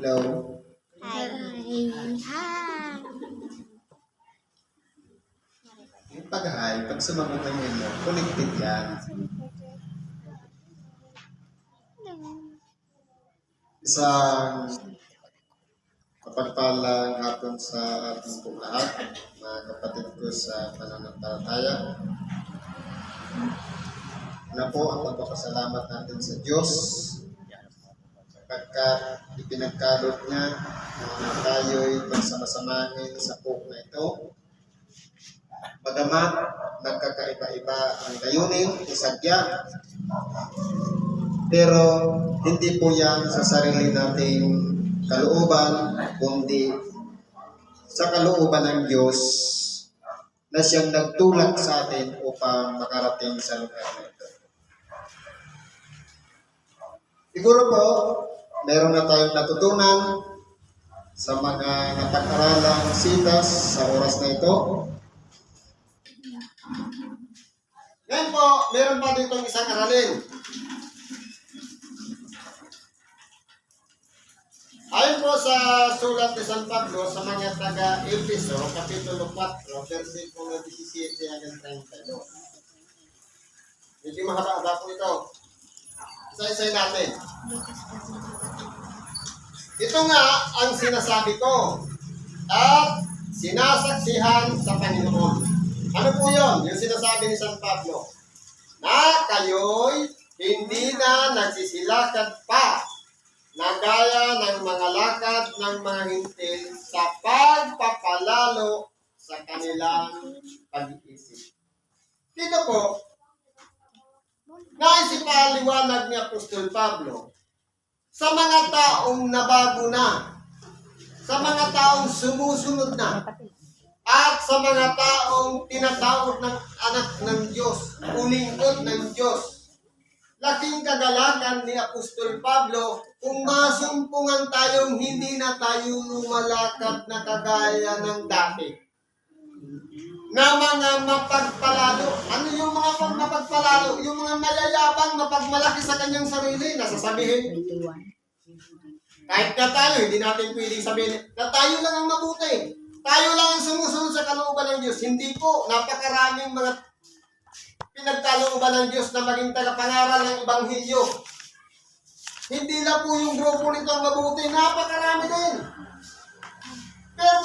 Hello? Hi. Hi. Yung pag-hi, pag sumagot ang inyo, connected yan. Isang kapagpalang hapon sa ating po lahat, mga kapatid ko sa pananampalataya. Una po ang pagpapasalamat natin sa Diyos sapagkat ipinagkalot niya na tayo'y magsamasamahin sa po na ito. Bagamat nagkakaiba-iba ang layunin, isadya, pero hindi po yan sa sarili nating kalooban, kundi sa kalooban ng Diyos na siyang nagtulak sa atin upang makarating sa lugar na ito. Siguro po, meron na tayong natutunan sa mga napag-aralang sitas sa oras na ito. Ngayon po, meron pa dito isang aralin. Ayon po sa sulat ni San Pablo sa mga taga Efeso, Kapitulo 4, versikulo 17 hanggang 32. Medyo mahaba-haba po ito. Isa-isay natin. Ito nga ang sinasabi ko at sinasaksihan sa Panginoon. Ano po yun? Yung sinasabi ni San Pablo. Na kayo'y hindi na nagsisilakad pa na gaya ng mga lakad ng mga hintil sa pagpapalalo sa kanilang pag-iisip. Dito po, nais ipaliwanag ni Apostol Pablo sa mga taong nabago na, sa mga taong sumusunod na, at sa mga taong tinatawag ng anak ng Diyos, ulingkod ng Diyos. Laking kagalakan ni Apostol Pablo kung masumpungan tayong hindi na tayo lumalakad na kagaya ng dati. Na mga mapagpalalo. Ano yung mga pag mapagpalalo? Yung mga mayayabang mapagmalaki sa kanyang sarili na sasabihin, kahit na tayo, hindi natin pwedeng sabihin na tayo lang ang mabuti. Tayo lang ang sumusunod sa kalooban ng Diyos. Hindi po, napakaraming mga pinagkalooban ng Diyos na maging tagapangaral ng Ebanghelyo. Hindi lang po yung grupo nito ang mabuti, napakarami din.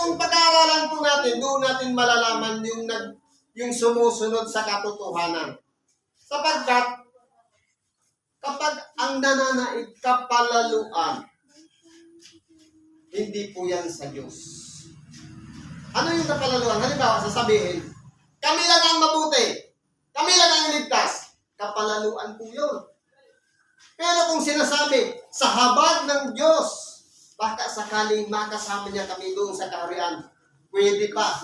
Kung pag-aaralan po natin, doon natin malalaman yung, nag, yung sumusunod sa katotohanan. Sapagkat, kapag ang nananaig kapalaluan, hindi po yan sa Diyos. Ano yung kapalaluan? Halimbawa, sasabihin, kami lang ang mabuti. Kami lang ang ligtas. Kapalaluan po yun. Pero kung sinasabi, sa habag ng Diyos, baka sakaling makasama niya kami doon sa kaharian, pwede pa.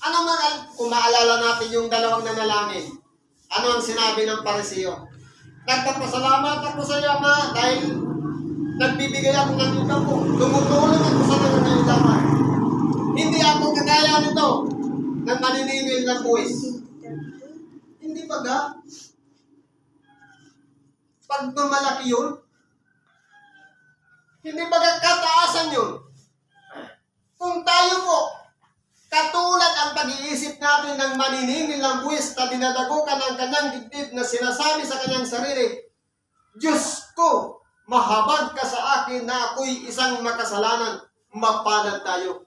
Ano man, kung maalala natin yung dalawang nanalangin, ano ang sinabi ng pareseo? Nagpapasalamat ako sa iyo, Ama, dahil nagbibigay ako ng ikaw ko. Tumutulong ako sa nangangailangan. Hindi ako kagaya nito na maniningil ng buwis. Hindi ba ga? Pag mamalaki yun, hindi ba ga kataasan yun? Kung tayo po, katulad ang pag-iisip natin ng maniningil ng buwis na dinadagukan ng kanyang dibdib na sinasabi sa kanyang sarili, Diyos ko, mahabag ka sa akin na ako'y isang makasalanan, mapalad tayo.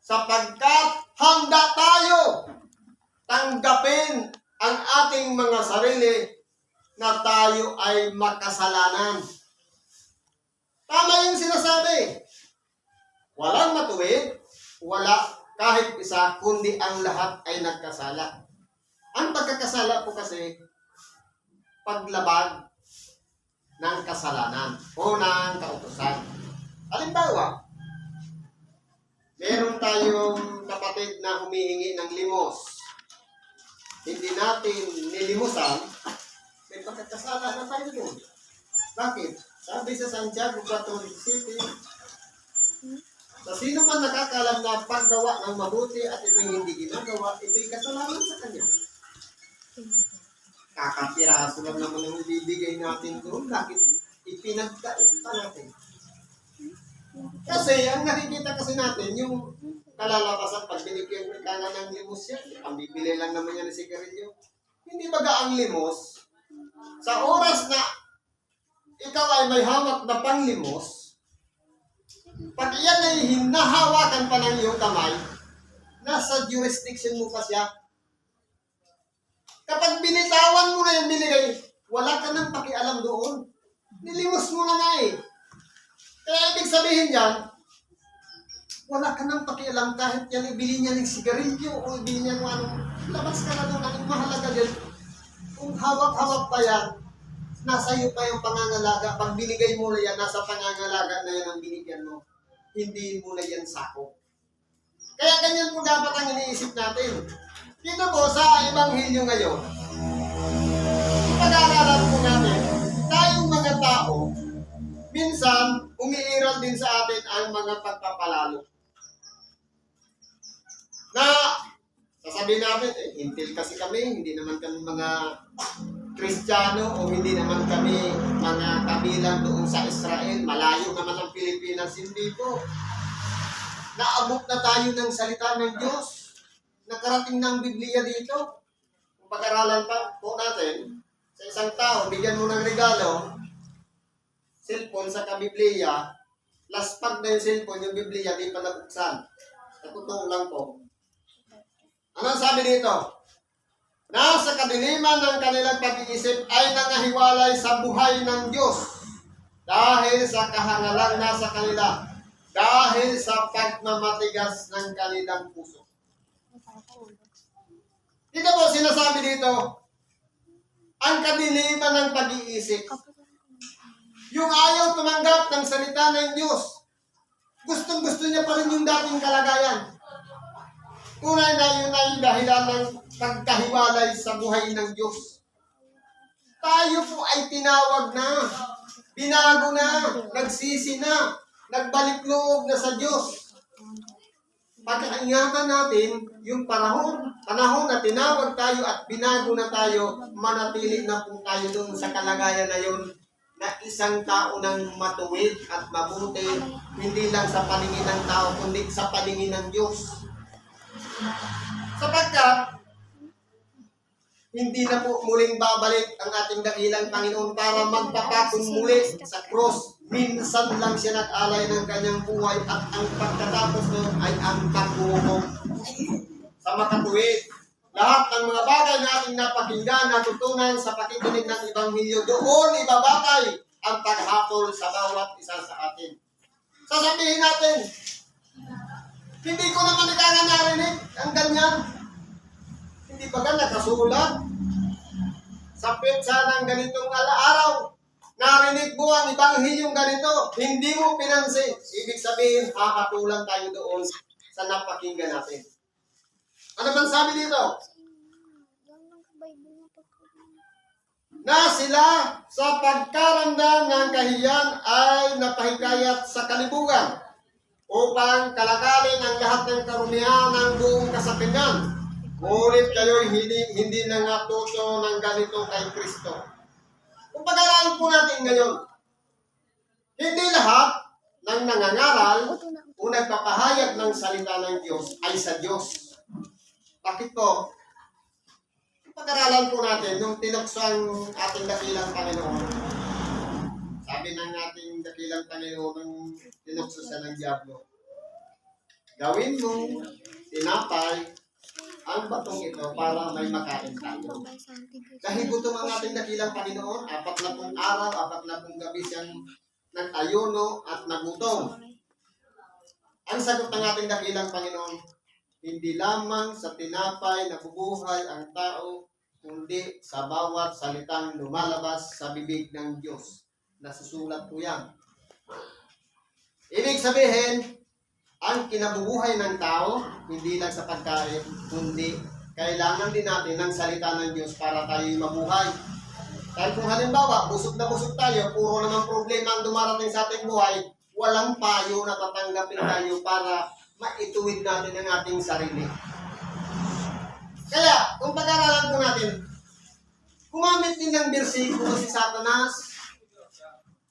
Sapagkat handa tayo tanggapin ang ating mga sarili na tayo ay makasalanan. Tama yung sinasabi. Walang matuwid, wala kahit isa, kundi ang lahat ay nagkasala. Ang pagkakasala po kasi, paglabag ng kasalanan o ng kautosan. Halimbawa, meron tayong kapatid na humihingi ng limos. Hindi natin nilimusan, may pagkakasala na tayo doon. Bakit? Sabi sa Santiago 4.17, sa sino man nakakalam na paggawa ng mabuti at ito'y hindi ginagawa, ito'y kasalanan sa kanya. Kakapiraso lang naman ang ibibigay natin doon. Bakit ipinagkait pa natin? Kasi ang nakikita kasi natin, yung kalalabasan pag binigyan ka na ng limos yan, pambibili lang naman yan ng sigarilyo. Hindi ba ang limos? Sa oras na ikaw ay may hawak na panglimos, pag iyan ay hinahawakan pa ng iyong kamay, nasa jurisdiction mo pa siya. Kapag binitawan mo na yung binigay, wala ka nang pakialam doon. Nilimos mo na nga eh. Kaya ibig sabihin yan, wala ka nang pakialam kahit yan ibili niya ng sigarilyo o ibili niya ng ano. Labas ka na doon. Anong mahalaga din? Kung hawak-hawak pa yan, nasa iyo pa yung pangangalaga. Pag binigay mo na yan, nasa pangangalaga na yan ang binigyan mo. Hindi mo na yan sako. Kaya ganyan po dapat ang iniisip natin. Dito po sa Ebanghelyo ngayon, pag-aaralan po natin, tayong mga tao, minsan umiiral din sa atin ang mga pagpapalalo. Na sasabihin natin, eh, hintil kasi kami, hindi naman kami mga Kristiyano o hindi naman kami mga kabilang doon sa Israel. Malayo naman ang Pilipinas. Hindi po. Naabot na tayo ng salita ng Diyos. Nakarating na ang Biblia dito. Kung pag-aralan pa po natin, sa isang tao, bigyan mo ng regalo, cellphone sa kabiblia, last pag na yung cellphone, yung Biblia, di pa nabuksan. Natutong lang po. Ano ang sabi dito? Nasa kadiliman ng kanilang pag-iisip ay nangahiwalay sa buhay ng Diyos dahil sa kahangalang nasa kanila, dahil sa pagmamatigas ng kanilang puso. Dito po sinasabi dito, ang kadiliman ng pag-iisip, yung ayaw tumanggap ng salita ng Diyos, gustong gusto niya pa rin yung dating kalagayan. Tunay na yun ay dahilan ng pagkahiwalay sa buhay ng Diyos. Tayo po ay tinawag na, binago na, nagsisi na, nagbalik loob na sa Diyos. Pagkaingatan natin yung panahon, panahon na tinawag tayo at binago na tayo, manatili na po tayo doon sa kalagayan na yun na isang tao ng matuwid at mabuti, hindi lang sa paningin ng tao, kundi sa paningin ng Diyos. Sapagkat, hindi na po muling babalik ang ating dakilang Panginoon para magpapakong muli sa cross. Minsan lang siya nag-alay ng kanyang buhay at ang pagkatapos nun ay ang pagbuhok sa makatuwid. Lahat ng mga bagay na ating napakinggan, natutunan sa pakikinig ng Ebanghelyo, doon ibabatay ang paghapol sa bawat isa sa atin. Sasabihin natin, hindi ko naman ikaw narinig ang ganyan. Hindi ba ka nakasulat? Sa petsa ng ganitong alaaraw, narinig mo ang ibanghelyong ganito, hindi mo pinansin. Ibig sabihin, hakatulan tayo doon sa napakinggan natin. Ano bang sabi dito? Na sila sa pagkaramdam ng kahiyan ay napahikayat sa kalibugan upang kalakarin ang lahat ng karumihan ng buong kasapingan. Ngunit kayo'y hindi, hindi nangatuto ng ganito kay Kristo. Kung pag-aralan po natin ngayon, hindi lahat ng nangangaral o nagpapahayag ng salita ng Diyos ay sa Diyos. Bakit po? Pag-aralan po natin nung tinukso ang ating dakilang Panginoon. Sabi ng ating dakilang Panginoon siya ng Diablo. Gawin mo, tinapay, ang batong ito para may makain tayo. Dahil gutom ang ating dakilang Panginoon, apat na pong araw, apat na pong gabi siyang nag-ayuno at nagutom. Ang sagot ng ating dakilang Panginoon, hindi lamang sa tinapay nabubuhay ang tao, kundi sa bawat salitang lumalabas sa bibig ng Diyos. Nasusulat po yan. Ibig sabihin, ang kinabubuhay ng tao, hindi lang sa pagkain, kundi kailangan din natin ng salita ng Diyos para tayo mabuhay. Dahil kung halimbawa, busog na busog tayo, puro naman problema ang dumarating sa ating buhay, walang payo na tatanggapin tayo para maituwid natin ang ating sarili. Kaya, kung pag-aralan po natin, gumamit din ng bersikulo si Satanas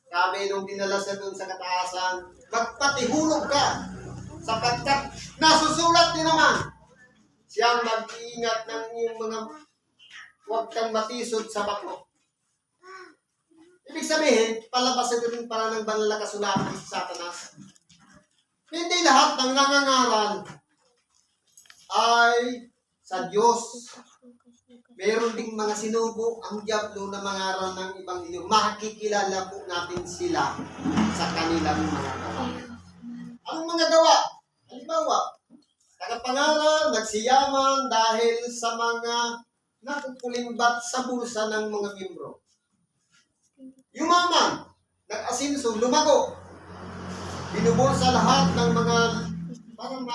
Sabi nung dinala siya doon sa kataasan, magpatihulog ka sapagkat nasusulat din naman siyang mag-iingat ng iyong mga huwag kang matisod sa bako. Ibig sabihin, palabas ito rin para ng banal na kasulatan sa Satanas. Hindi lahat ng nangangaral ay sa Diyos. Meron ding mga sinubo ang Diablo na mangaral ng Ebanghelyo. Makikilala po natin sila sa kanilang mga gawa. Anong mga gawa? Halimbawa, tagapangaral, nagsiyaman dahil sa mga nakukulimbat sa bulsa ng mga membro. Yumaman, nag-asinso, lumago. Binubulsa lahat ng mga, parang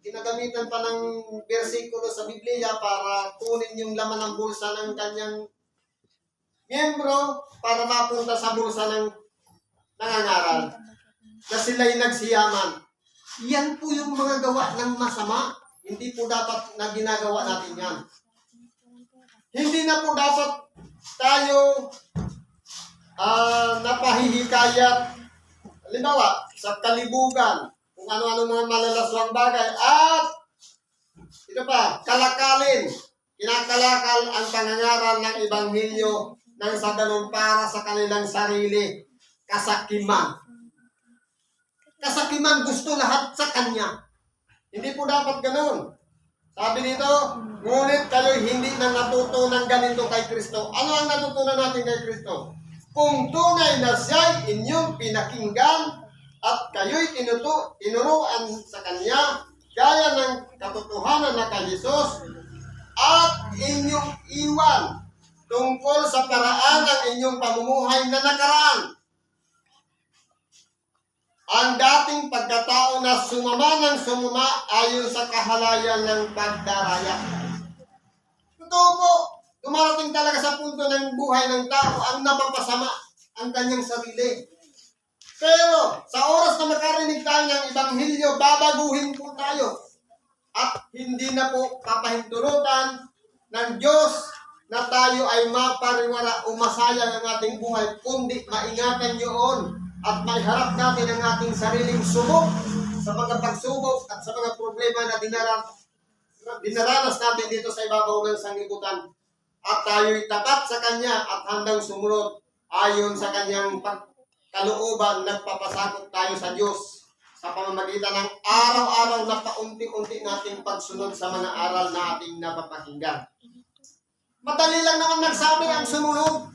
ginagamitan pa ng bersikulo sa Biblia para kunin yung laman ng bulsa ng kanyang miyembro para mapunta sa bulsa ng nangangaral. Na sila'y nagsiyaman. Yan po yung mga gawa ng masama. Hindi po dapat na ginagawa natin yan. Hindi na po dapat tayo ah napahihikayat. Halimbawa, sa kalibugan, kung ano-ano mga malalaswang bagay, at ito pa, kalakalin. Kinakalakal ang pangangaral ng Ebanghelyo nang sa ganun para sa kanilang sarili. Kasakiman. Kasakiman gusto lahat sa Kanya. Hindi po dapat ganun. Sabi dito, ngunit kayo hindi na natutunan ganito kay Kristo. Ano ang natutunan natin kay Kristo? Kung tunay na siya'y inyong pinakinggan at kayo'y tinutu, tinuruan sa Kanya, gaya ng katotohanan na kay Jesus, at inyong iwan tungkol sa paraan ng inyong pamumuhay na nakaraan. Ang dating pagkatao na sumama ng sumama ayon sa kahalayan ng pagdaraya. Totoo po, dumarating talaga sa punto ng buhay ng tao ang napapasama ang kanyang sarili. Pero sa oras na makarinig tayo ng Ebanghelyo, babaguhin po tayo. At hindi na po papahintulutan ng Diyos na tayo ay mapariwara o masaya ng ating buhay, kundi maingatan yun at maiharap natin ang ating sariling subok sa mga pagsubok at sa mga problema na dinaras, dinaranas natin dito sa ibabaw ng sanglibutan. At tayo'y tapat sa Kanya at handang sumunod ayon sa Kanyang pagkalooban, nagpapasakot tayo sa Diyos sa pamamagitan ng araw-araw na paunti-unti nating pagsunod sa mga aral na ating napapakinggan. Madali lang naman nagsabi ang sumunod.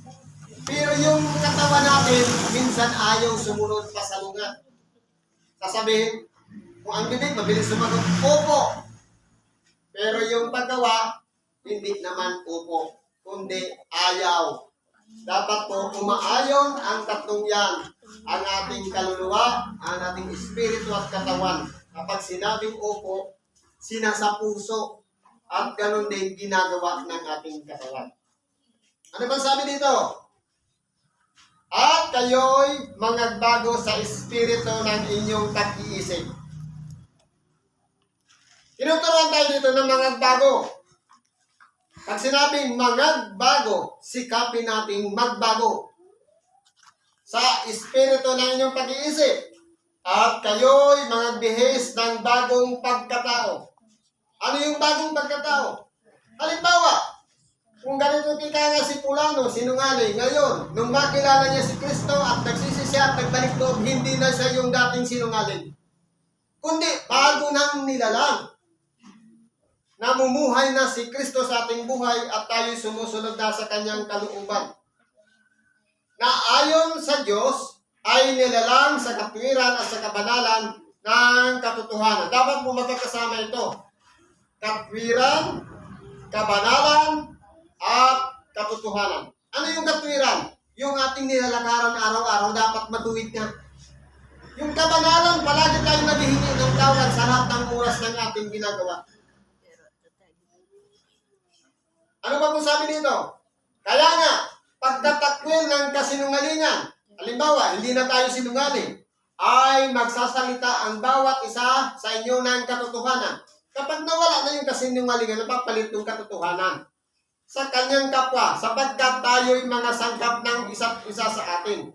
Pero yung katawan natin, minsan ayaw sumunod pa sa lungat. Sasabihin, kung ang bibig, mabilis sumagot, opo. Pero yung paggawa, hindi naman opo, kundi ayaw. Dapat po umaayon ang tatlong yan, ang ating kaluluwa, ang ating espiritu at katawan. Kapag sinabing opo, sinasa puso at ganun din ginagawa ng ating katawan. Ano ba sabi dito? At kayo'y mangagbago sa espiritu ng inyong pag-iisip. Tinuturuan tayo dito ng mangagbago. Pag sinabing mangagbago, sikapin nating magbago sa espiritu ng inyong pag-iisip. At kayo'y mangagbihis ng bagong pagkatao. Ano yung bagong pagkatao? Halimbawa, kung ganito kita nga si Pulano, sinungaling, ngayon, nung makilala niya si Kristo at nagsisi siya at nagbalik loob, hindi na siya yung dating sinungaling. Kundi, bago nang nilalang. Namumuhay na si Kristo sa ating buhay at tayo sumusunod na sa kanyang kalooban. Na ayon sa Diyos, ay nilalang sa katwiran at sa kabanalan ng katotohanan. Dapat po magkakasama ito. Katwiran, kabanalan, at katotohanan. Ano yung katwiran? Yung ating nilalakaran araw-araw dapat matuwid na. Yung kabanalan, palagi tayong naghihingi ng tawad sa lahat ng oras ng ating ginagawa. Ano ba po sabi dito? Kaya nga, pagtatakwil ng kasinungalingan, halimbawa, hindi na tayo sinungaling, ay magsasalita ang bawat isa sa inyo ng katotohanan. Kapag nawala na yung kasinungalingan, napapalit yung katotohanan sa kanyang kapwa, sapagkat tayo'y mga sangkap ng isa't isa sa atin.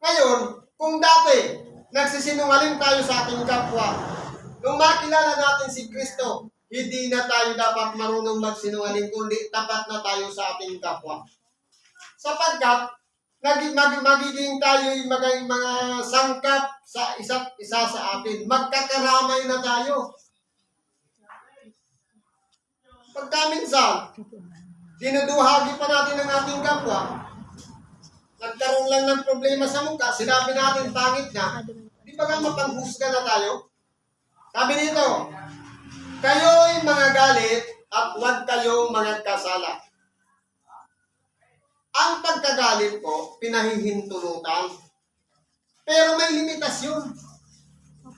Ngayon, kung dati, nagsisinungaling tayo sa ating kapwa, nung makilala natin si Kristo, hindi na tayo dapat marunong magsinungaling, kundi tapat na tayo sa ating kapwa. Sapagkat, nag, mag, magiging tayo mga, mga sangkap sa isa't isa sa atin. Magkakaramay na tayo. Pagka minsan, dinuduhagi pa natin ang ating kapwa, nagkaroon lang ng problema sa mukha, sinabi natin pangit na, di ba nga mapanghusga na tayo? Sabi dito, kayo'y mga galit at huwag kayong mga kasala. Ang pagkagalit po, pinahihintulutan. Pero may limitasyon.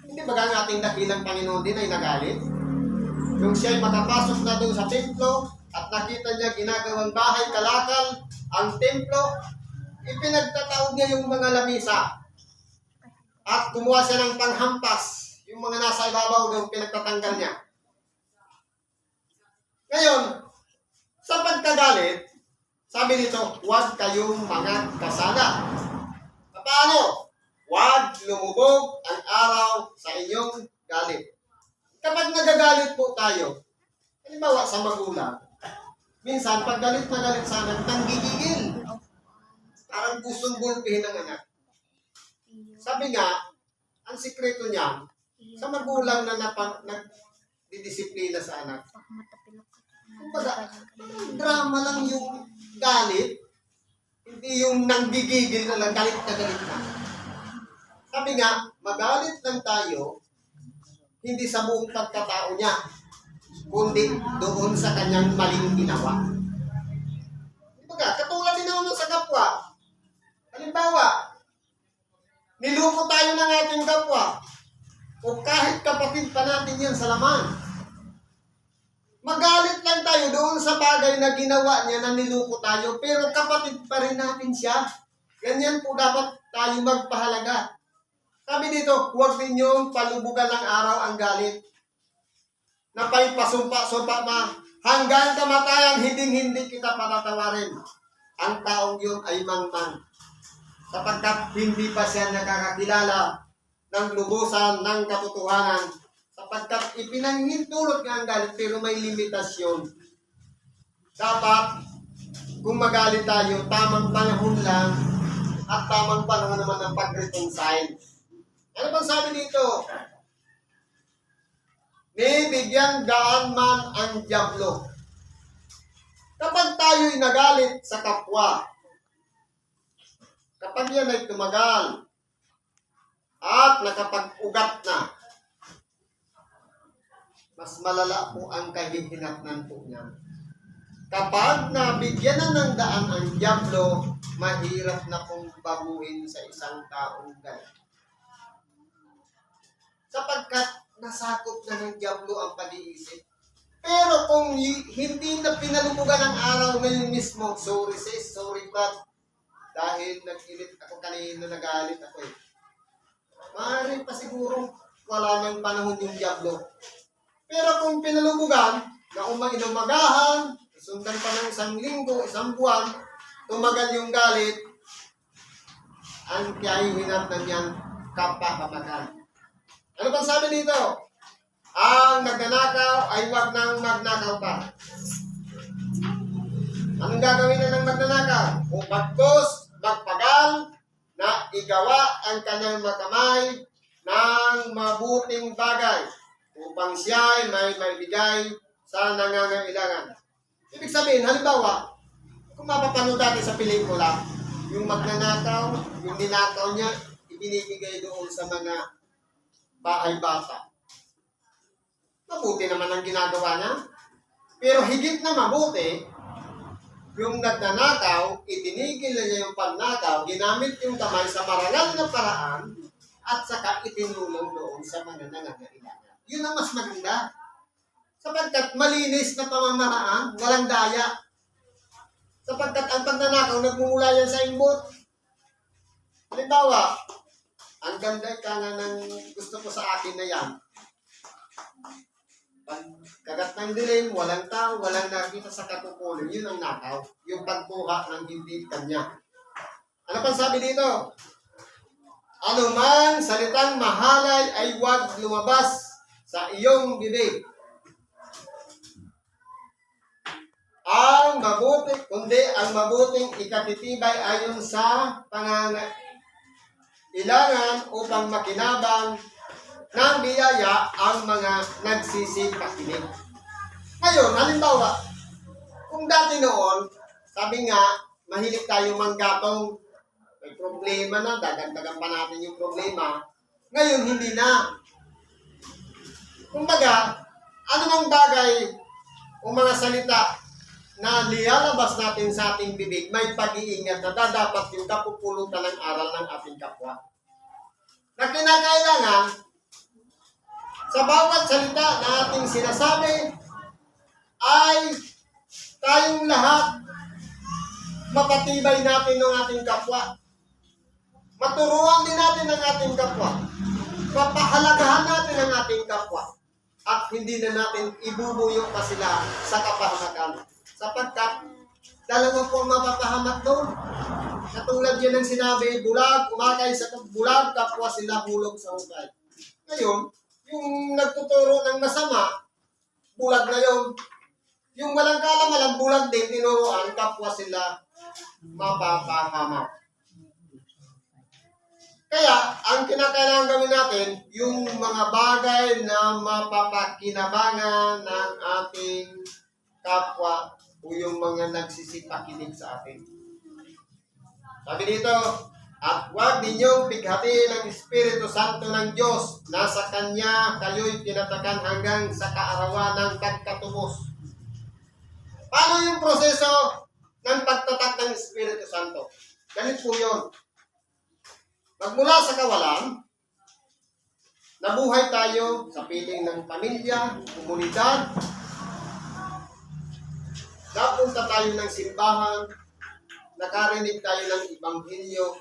Hindi ba ang ating dakilang Panginoon din ay nagalit? Yung siya ay makapasok na doon sa templo at nakita niya ginagawang bahay kalakal ang templo, ipinagtataog niya yung mga lamisa at kumuha siya ng panghampas yung mga nasa ibabaw doon pinagtatanggal niya. Ngayon, sa pagkagalit, sabi dito, huwag kayong mga kasala. Paano? Huwag lumubog ang araw sa inyong galit. Kapag nagagalit po tayo, halimbawa sa magulang, minsan pag galit na galit sa anak, nanggigigil. Parang gustong gulpihin ng anak. Sabi nga, ang sikreto niya, sa magulang na napag, nagdidisiplina sa anak, Kumbaga, drama lang yung galit, hindi yung nanggigigil na lang, galit na galit na. Sabi nga, magalit lang tayo, hindi sa buong pagkatao niya, kundi doon sa kanyang maling ginawa. Kumbaga, katulad din naman sa kapwa. Halimbawa, niluko tayo ng ating kapwa, o kahit kapatid pa natin yan sa laman, Magalit lang tayo doon sa bagay na ginawa niya na niluko tayo, pero kapatid pa rin natin siya. Ganyan po dapat tayo magpahalaga. Sabi dito, huwag ninyong palubugan ng araw ang galit. Na pa'y pasumpa-sumpa na hanggang kamatayan, hindi-hindi kita patatawarin. Ang taong yun ay mangmang. Sapagkat hindi pa siya nakakakilala ng lubusan ng katotohanan sapagkat ipinanghintulot nga ang galit pero may limitasyon. Dapat, kung magalit tayo, tamang panahon lang at tamang panahon naman ng pag-reconcile. Ano bang sabi dito? May bigyang daan man ang diablo. Kapag tayo'y nagalit sa kapwa, kapag yan ay tumagal at nakapag-ugat na, mas malala po ang kahihinatnan po niya. Kapag nabigyan na ng daan ang Diablo, mahirap na pong baguhin sa isang taong galit. Sapagkat nasakop na ng Diablo ang pag-iisip. Pero kung hindi na pinalumugan ang araw ngayon mismo, sorry sis, sorry but, dahil nag-ilit ako kanina, nagalit ako eh. Maaari pa siguro wala nang panahon yung Diablo. Pero kung pinalumugan, na umainumagahan, sundan pa ng isang linggo, isang buwan, tumagal yung galit, ang kahihinat na niyan kapahamakan. Ano bang sabi dito? Ang nagnanakaw ay wag nang magnakaw pa. Anong gagawin na ng magnanakaw? Kung pagkos, magpagal, na igawa ang kanyang makamay ng mabuting bagay upang siya ay may maibigay sa nangangailangan. Ibig sabihin, halimbawa, kung mapapanood natin sa pelikula, yung magnanakaw, yung ninakaw niya, ibinibigay doon sa mga bahay bata. Mabuti naman ang ginagawa niya. Pero higit na mabuti, yung nagnanakaw, itinigil na niya yung pannakaw, ginamit yung kamay sa marangal na paraan, at saka itinulong doon sa mga nangangailangan. Yun ang mas maganda. Sapagkat malinis na pamamaraan, walang daya. Sapagkat ang pagnanakaw, nagmumula yan sa imbot. Halimbawa, ang ganda ka na ng gusto ko sa akin na yan. Pag kagat ng dilim, walang tao, walang nakita sa katukulin, yun ang nakaw. Yung pagkuha ng hindi kanya. Ano pang sabi dito? anumang salitang mahalay ay huwag lumabas sa iyong bibig. Ang mabuti, kundi ang mabuting ikatitibay ayon sa pangangailangan upang makinabang ng biyaya ang mga nagsisipakinig. Ngayon, halimbawa, kung dati noon, sabi nga, mahilig tayo manggatong, may problema na, dagagdagan pa natin yung problema. Ngayon, hindi na. Kumbaga, ano mang bagay o mga salita na lialabas natin sa ating bibig, may pag-iingat na dapat yung kapupulutan ng aral ng ating kapwa. Na kinakailangan, sa bawat salita na ating sinasabi, ay tayong lahat mapatibay natin ng ating kapwa. Maturuan din natin ang ating kapwa. Papahalagahan natin ang ating kapwa. At hindi na natin ibubuyo pa sila sa kapahamakan. Sapagkat dalawa po ang mapapahamak doon. Katulad yun ang sinabi, bulag, umakay sa bulag, kapwa sila hulog sa hukay. Ngayon, yung nagtuturo ng masama, bulag na yun. Yung walang kalamalan, bulag din, tinuruan, kapwa sila mapapahamak. Kaya, ang kinakailangan gawin natin, yung mga bagay na mapapakinabangan ng ating kapwa o yung mga nagsisipakinig sa atin. Sabi dito, at huwag ninyong bighatiin ang Espiritu Santo ng Diyos. Nasa Kanya kayo'y tinatakan hanggang sa kaarawan ng pagkatubos. Paano yung proseso ng pagtatak ng Espiritu Santo? Ganit po yun. Magmula sa kawalan, nabuhay tayo sa piling ng pamilya, komunidad, napunta tayo ng simbahan, nakarinig tayo ng Ibanghilyo,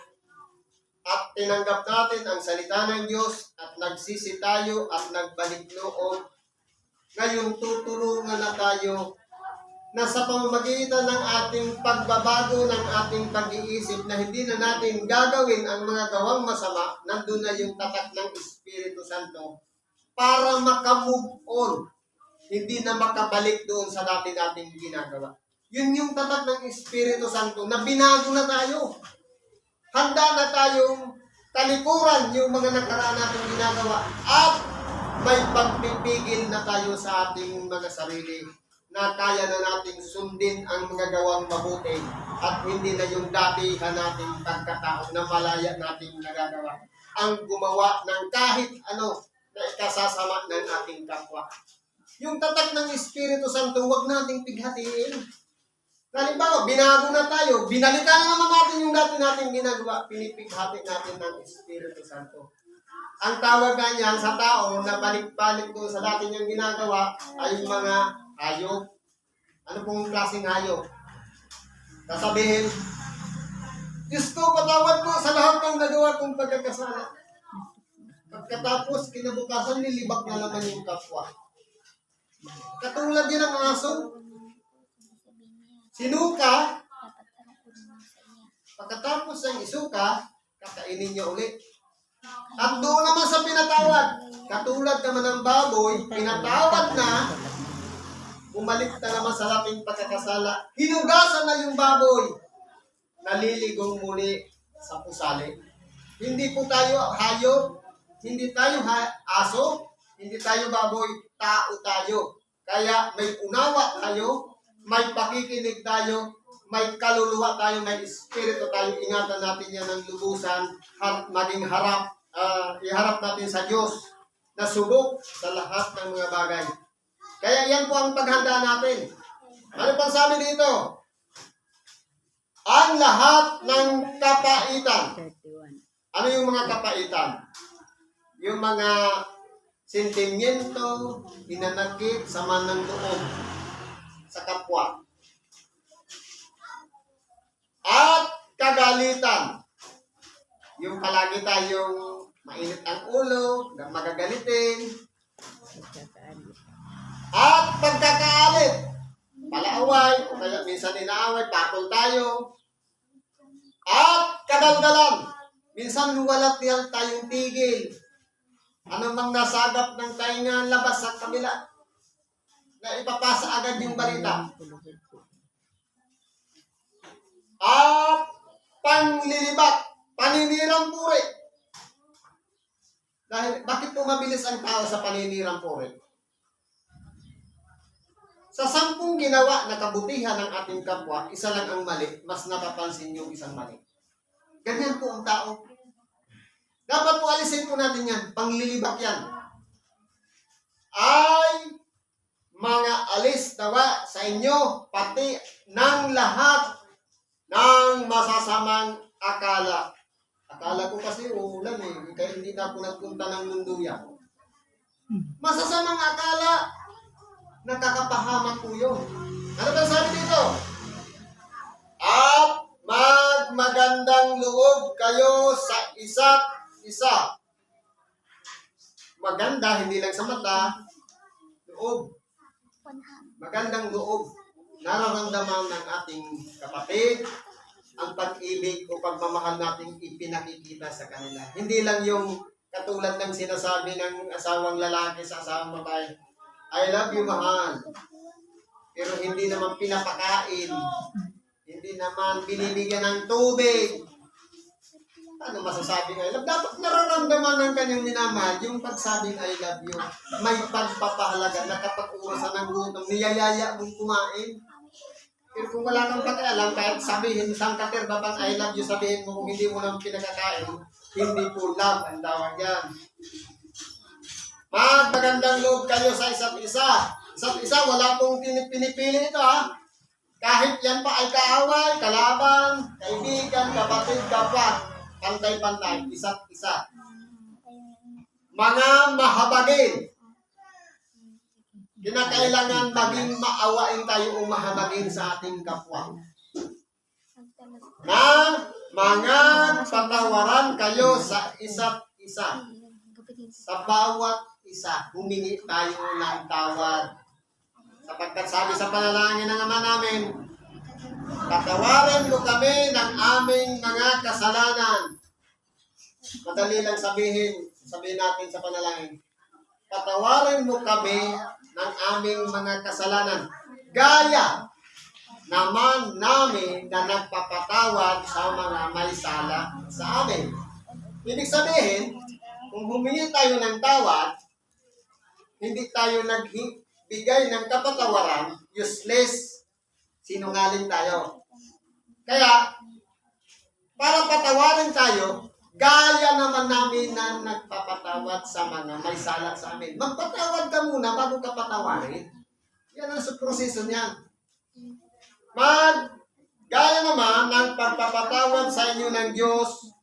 at tinanggap natin ang salita ng Diyos at nagsisi tayo at nagbalik loob. Ngayon tutulungan na tayo na sa pamamagitan ng ating pagbabago ng ating pag-iisip na hindi na natin gagawin ang mga gawang masama, nandun na yung tatak ng Espiritu Santo para makamove on. Hindi na makabalik doon sa dati nating ginagawa. Yun yung tatak ng Espiritu Santo na binago na tayo. Handa na tayong talikuran yung mga nakaraan nating ginagawa at may pagpipigil na tayo sa ating mga sarili na kaya na nating sundin ang mga gawang mabuti at hindi na yung datihan nating pagkatao na malaya nating nagagawa. Ang gumawa ng kahit ano na ikasasama ng ating kapwa. Yung tatak ng Espiritu Santo, huwag nating pighatiin. Halimbawa, binago na tayo, binalikan na naman natin yung dati nating ginagawa, pinipighati natin ng Espiritu Santo. Ang tawag nga niyan sa tao na balik-balik doon sa dati niyang ginagawa ay yung mga hayop. Ano pong klaseng hayop? Sasabihin, Diyos ko, patawad mo sa lahat ng nagawa kong pagkakasala. Pagkatapos, kinabukasan, nilibak na naman yung kapwa. Katulad din ang aso. Sinuka, pagkatapos ng isuka, kakainin niya ulit. At doon naman sa pinatawad, katulad naman ng baboy, pinatawad na, bumalik na naman sa laking pagkakasala. Hinugasan na yung baboy. Naliligong muli sa pusali. Hindi po tayo hayop, hindi tayo ha- aso, hindi tayo baboy, tao tayo. Kaya may unawa tayo, may pakikinig tayo, may kaluluwa tayo, may espiritu tayo. Ingatan natin yan ng lubusan, maging harap, ah, iharap natin sa Diyos na subok sa lahat ng mga bagay. Kaya yan po ang paghanda natin. Ano pang sabi dito? Ang lahat ng kapaitan. Ano yung mga kapaitan? Yung mga sentimiento, inanakit, sama ng loob sa kapwa. At kagalitan. Yung palagi tayong mainit ang ulo, na magagalitin, at pagkakaalit, palaaway, o kaya minsan inaaway, patol tayo. At kadaldalan, Minsan wala tiyang tayong tigil. Ano mang nasagap ng tainga labas sa kabila. Na ipapasa agad yung balita. At panglilibat, paninirang puri. Dahil, bakit po mabilis ang tao sa paninirang puri? Sa sampung ginawa na kabutihan ng ating kapwa, isa lang ang mali, mas napapansin yung isang mali. Ganyan po ang tao. Dapat po alisin po natin yan, panglilibak yan. Ay mga alis nawa sa inyo, pati ng lahat ng masasamang akala. Akala ko kasi uulan eh, kaya hindi na ako nagpunta ng Munduya. Masasamang akala, nakakapahamak po yun. Ano ba sabi dito? At magmagandang loob kayo sa isa't isa. Maganda, hindi lang sa mata, loob. Magandang loob. Nararamdaman ng ating kapatid ang pag-ibig o pagmamahal nating ipinakikita sa kanila. Hindi lang yung katulad ng sinasabi ng asawang lalaki sa asawang babae. I love you, mahal. Pero hindi naman pinapakain. Hindi naman binibigyan ng tubig. Ano masasabing I love? Dapat nararamdaman ng kanyang minamahal yung pagsabing I love you. May pagpapahalaga na kapag uwasan ng gutom, niyayaya mong kumain. Pero kung wala kang pakialam, kahit sabihin, isang katerba pang I love you, sabihin mo kung hindi mo naman pinagkakain, hindi po love ang tawag yan. Magpagandang loob kayo sa isa't isa. Isa't isa, wala pong pini- pinipili ito ha. Kahit yan pa ay kaaway, kalaban, kaibigan, kapatid, kapwa, pantay-pantay, isa't isa. Mga mahabagin. Kinakailangan maging maawain tayo o mahabagin sa ating kapwa. Na mga patawaran kayo sa isa't isa. Sa bawat isa, humingi tayo ng tawad. Sapagkat sabi sa panalangin ng Ama namin, Patawarin mo kami ng aming mga kasalanan. Madali lang sabihin, sabihin natin sa panalangin. Patawarin mo kami ng aming mga kasalanan. Gaya naman namin na nagpapatawad sa mga may sala sa amin. Ibig sabihin, kung humingi tayo ng tawad, hindi tayo nagbigay ng kapatawaran, useless, sinungaling tayo. Kaya, para patawarin tayo, gaya naman namin na nagpapatawad sa mga may sala sa amin. Magpatawad ka muna bago ka patawarin. Yan ang proseso niyan. Mag, gaya naman ng pagpapatawad sa inyo ng Diyos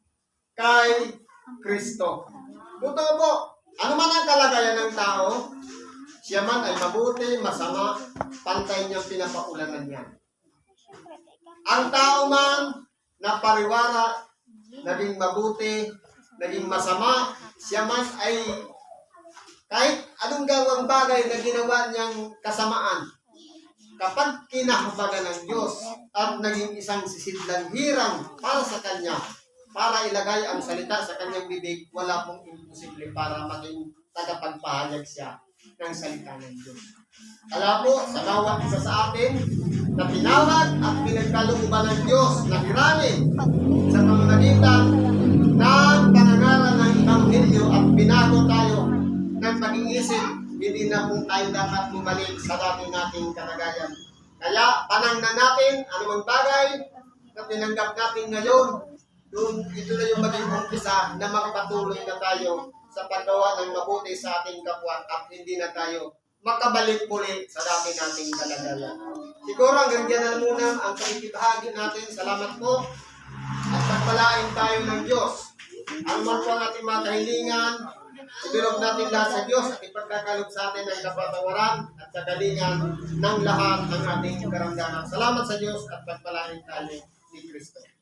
kay Kristo. Totoo po, ano man ang kalagayan ng tao, siya man ay mabuti, masama, pantay niyang pinapaulanan niya. Ang tao man na pariwara, naging mabuti, naging masama, siya man ay kahit anong gawang bagay na ginawa niyang kasamaan, kapag kinahabagan ng Diyos at naging isang sisidlang hirang para sa Kanya, para ilagay ang salita sa kanyang bibig, wala pong imposible para maging tagapagpahayag siya ng salita ng Diyos. Kaya po, sa bawat isa sa atin, na tinawag at pinagkalooban ng Diyos na hiramin sa pamamagitan ng pangangalan ng Ebanghelyo at binago tayo ng pag-iisip, hindi na po tayo dapat bumalik sa dati nating kalagayan. Kaya panang na natin anumang bagay na tinanggap natin ngayon, doon ito na yung maging umpisa na magpatuloy na tayo sa paggawa ng mabuti sa ating kapwa at hindi na tayo makabalik muli sa dati nating kalagayan. Siguro hanggang dyan na muna ang pakikibahagi natin. Salamat po at pagpalain tayo ng Diyos. Ang man po ang ating mga kahilingan, Ibilog natin lahat sa Diyos at ipagkakalog sa atin ang kapatawaran at kagalingan ng lahat ng ating karamdaman. Salamat sa Diyos at pagpalain tayo ni Kristo.